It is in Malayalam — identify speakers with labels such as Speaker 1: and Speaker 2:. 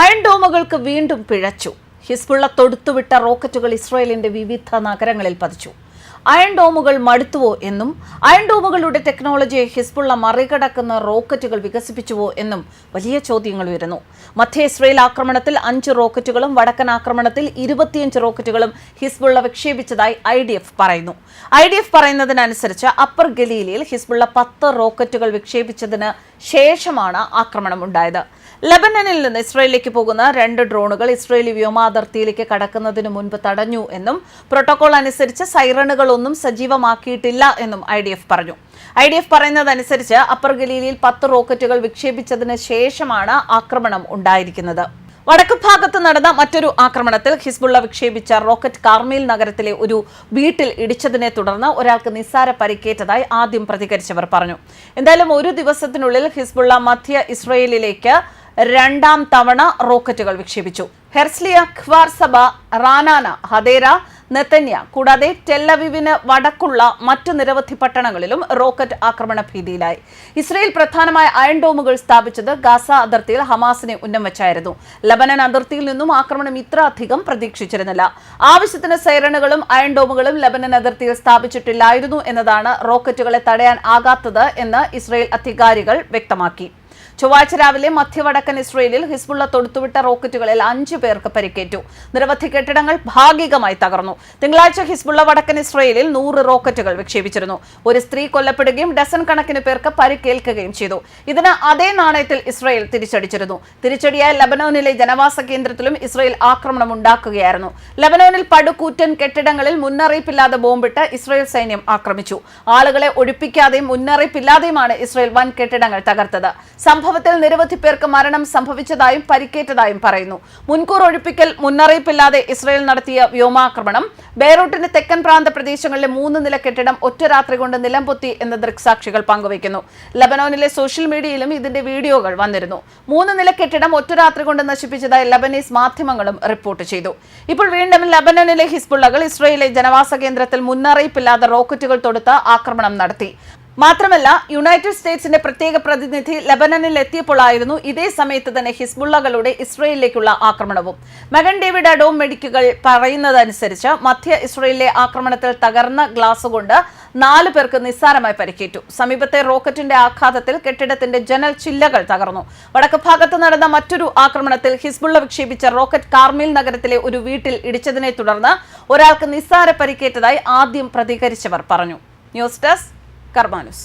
Speaker 1: അയൺ ഡോമുകൾക്ക് വീണ്ടും പിഴച്ചു. ഹിസ്ബുള്ള തൊടുത്തുവിട്ട റോക്കറ്റുകൾ ഇസ്രായേലിന്റെ വിവിധ നഗരങ്ങളിൽ പതിച്ചു. അയൺ ഡോമുകൾ മടുത്തുവോ എന്നും അയൺ ഡോമുകളുടെ ടെക്നോളജിയെ ഹിസ്ബുള്ള മറികടക്കുന്ന റോക്കറ്റുകൾ വികസിപ്പിച്ചുവോ എന്നും വലിയ ചോദ്യങ്ങൾ ഉയരുന്നു. മധ്യ ഇസ്രയേൽ ആക്രമണത്തിൽ അഞ്ച് റോക്കറ്റുകളും വടക്കൻ ആക്രമണത്തിൽ ഇരുപത്തിയഞ്ച് റോക്കറ്റുകളും ഹിസ്ബുള്ള വിക്ഷേപിച്ചതായി ഐ ഡി എഫ് പറയുന്നു. ഐ ഡി എഫ് പറയുന്നതിനനുസരിച്ച് അപ്പർ ഗലീലിയിൽ ഹിസ്ബുള്ള പത്ത് റോക്കറ്റുകൾ വിക്ഷേപിച്ചതിന് ശേഷമാണ് ആക്രമണമുണ്ടായത് ലബനനിൽ നിന്ന് ഇസ്രയേലിലേക്ക് പോകുന്ന രണ്ട് ഡ്രോണുകൾ ഇസ്രയേലി വ്യോമാതിർത്തിയിലേക്ക് കടക്കുന്നതിന് മുൻപ് തടഞ്ഞു എന്നും പ്രോട്ടോകോൾ അനുസരിച്ച് സൈറണുകളൊന്നും സജീവമാക്കിയിട്ടില്ല എന്നും ഐ ഡി എഫ് പറഞ്ഞു. ഐ ഡി എഫ് പറയുന്നതനുസരിച്ച് അപ്പർ ഗലീലിയിൽ പത്ത് റോക്കറ്റുകൾ വിക്ഷേപിച്ചതിന് ശേഷമാണ് ആക്രമണം ഉണ്ടായിരിക്കുന്നത്. വടക്ക് ഭാഗത്ത് നടന്ന മറ്റൊരു ആക്രമണത്തിൽ ഹിസ്ബുള്ള വിക്ഷേപിച്ച റോക്കറ്റ് കാർമേൽ നഗരത്തിലെ ഒരു വീട്ടിൽ ഇടിച്ചതിനെ തുടർന്ന് ഒരാൾക്ക് നിസ്സാര പരിക്കേറ്റതായി ആദ്യം പ്രതികരിച്ചവർ പറഞ്ഞു. എന്തായാലും ഒരു ദിവസത്തിനുള്ളിൽ ഹിസ്ബുള്ള മധ്യ ഇസ്രയേലിലേക്ക് രണ്ടാം തവണ റോക്കറ്റുകൾ വിക്ഷേപിച്ചു. ഹെർസ്ലിയ ഖ്വാർ സഭ റാനാന ഹദേര നെത്തന്യ കൂടാതെ ടെല്ലവിവിന് വടക്കുള്ള മറ്റു നിരവധി പട്ടണങ്ങളിലും റോക്കറ്റ് ആക്രമണ ഭീതിയിലായി. ഇസ്രയേൽ പ്രധാനമായ അയൺ ഡോമുകൾ സ്ഥാപിച്ചത് ഗാസ അതിർത്തിയിൽ ഹമാസിനെ ഉന്നം വെച്ചായിരുന്നു. ലബനൻ അതിർത്തിയിൽ നിന്നും ആക്രമണം ഇത്ര അധികം പ്രതീക്ഷിച്ചിരുന്നില്ല. ആവശ്യത്തിന് സൈറണുകളും അയൺ ഡോമുകളും ലബനൻ അതിർത്തിയിൽ സ്ഥാപിച്ചിട്ടില്ലായിരുന്നു എന്നതാണ് റോക്കറ്റുകളെ തടയാൻ ആകാത്തത് എന്ന് ഇസ്രയേൽ അധികാരികൾ വ്യക്തമാക്കി. ചൊവ്വാഴ്ച രാവിലെ മധ്യവടക്കൻ ഇസ്രയേലിൽ ഹിസ്ബുള്ള തൊടുത്തുവിട്ട റോക്കറ്റുകളിൽ അഞ്ചു പേർക്ക് പരിക്കേറ്റു. നിരവധി കെട്ടിടങ്ങൾ ഭാഗികമായി തകർന്നു. തിങ്കളാഴ്ച ഹിസ്ബുള്ള വടക്കൻ ഇസ്രയേലിൽ നൂറ് റോക്കറ്റുകൾ വിക്ഷേപിച്ചിരുന്നു. ഒരു സ്ത്രീ കൊല്ലപ്പെടുകയും ഡസൻ കണക്കിന് പേർക്ക് പരിക്കേൽക്കുകയും ചെയ്തു. ഇതിന് അതേ നാണയത്തിൽ ഇസ്രയേൽ തിരിച്ചടിച്ചിരുന്നു. തിരിച്ചടിയായ ലബനോനിലെ ജനവാസ കേന്ദ്രത്തിലും ഇസ്രയേൽ ആക്രമണം ഉണ്ടാക്കുകയായിരുന്നു. ലബനോനിൽ പടുകൂറ്റൻ കെട്ടിടങ്ങളിൽ മുന്നറിയിപ്പില്ലാതെ ബോംബിട്ട് ഇസ്രയേൽ സൈന്യം ആക്രമിച്ചു. ആളുകളെ ഒഴിപ്പിക്കാതെയും മുന്നറിയിപ്പില്ലാതെയുമാണ് ഇസ്രയേൽ വൻ കെട്ടിടങ്ങൾ തകർത്തത്. സംഭവത്തിൽ നിരവധി പേർക്ക് മരണം സംഭവിച്ചതായും പരിക്കേറ്റതായും പറയുന്നു. മുൻകൂർ ഒഴിപ്പിക്കൽ മുന്നറിയിപ്പില്ലാതെ ഇസ്രയേൽ നടത്തിയ വ്യോമാക്രമണം ബെയ്റൂട്ടിന്റെ തെക്കൻ പ്രാന്ത പ്രദേശങ്ങളിലെ മൂന്ന് നില കെട്ടിടം ഒറ്റ രാത്രി കൊണ്ട് നിലംപൊത്തി എന്ന ദൃക്സാക്ഷികൾ പങ്കുവയ്ക്കുന്നു. ലബനോനിലെ സോഷ്യൽ മീഡിയയിലും ഇതിന്റെ വീഡിയോകൾ വന്നിരുന്നു. മൂന്ന് നില കെട്ടിടം ഒറ്റ രാത്രി കൊണ്ട് നശിപ്പിച്ചതായി ലബനീസ് മാധ്യമങ്ങളും റിപ്പോർട്ട് ചെയ്തു. ഇപ്പോൾ വീണ്ടും ലബനോനിലെ ഹിസ്ബുള്ളകൾ ഇസ്രയേലിലെ ജനവാസ കേന്ദ്രത്തിൽ മുന്നറിയിപ്പില്ലാതെ റോക്കറ്റുകൾ തൊടുത്ത് ആക്രമണം നടത്തി. മാത്രമല്ല യുണൈറ്റഡ് സ്റ്റേറ്റ്സിന്റെ പ്രത്യേക പ്രതിനിധി ലബനനിൽ എത്തിയപ്പോഴായിരുന്നു ഇതേ സമയത്ത് തന്നെ ഹിസ്ബുള്ളകളുടെ ഇസ്രയേലിലേക്കുള്ള ആക്രമണവും. മെഗൻ ഡേവിഡ് അഡോം മെഡിക്കുകൾ പറയുന്നതനുസരിച്ച് മധ്യ ഇസ്രയേലിലെ ആക്രമണത്തിൽ തകർന്ന ഗ്ലാസ് കൊണ്ട് നാല് പേർക്ക് നിസ്സാരമായി പരിക്കേറ്റു. സമീപത്തെ റോക്കറ്റിന്റെ ആഘാതത്തിൽ കെട്ടിടത്തിന്റെ ജനൽ ചില്ലകൾ തകർന്നു. വടക്ക് ഭാഗത്ത് നടന്ന മറ്റൊരു ആക്രമണത്തിൽ ഹിസ്ബുള്ള വിക്ഷേപിച്ച റോക്കറ്റ് കാർമിൽ നഗരത്തിലെ ഒരു വീട്ടിൽ ഇടിച്ചതിനെ തുടർന്ന് ഒരാൾക്ക് നിസ്സാര പരിക്കേറ്റതായി ആദ്യം പ്രതികരിച്ചവർ പറഞ്ഞു. News desk കർമാനുസ്.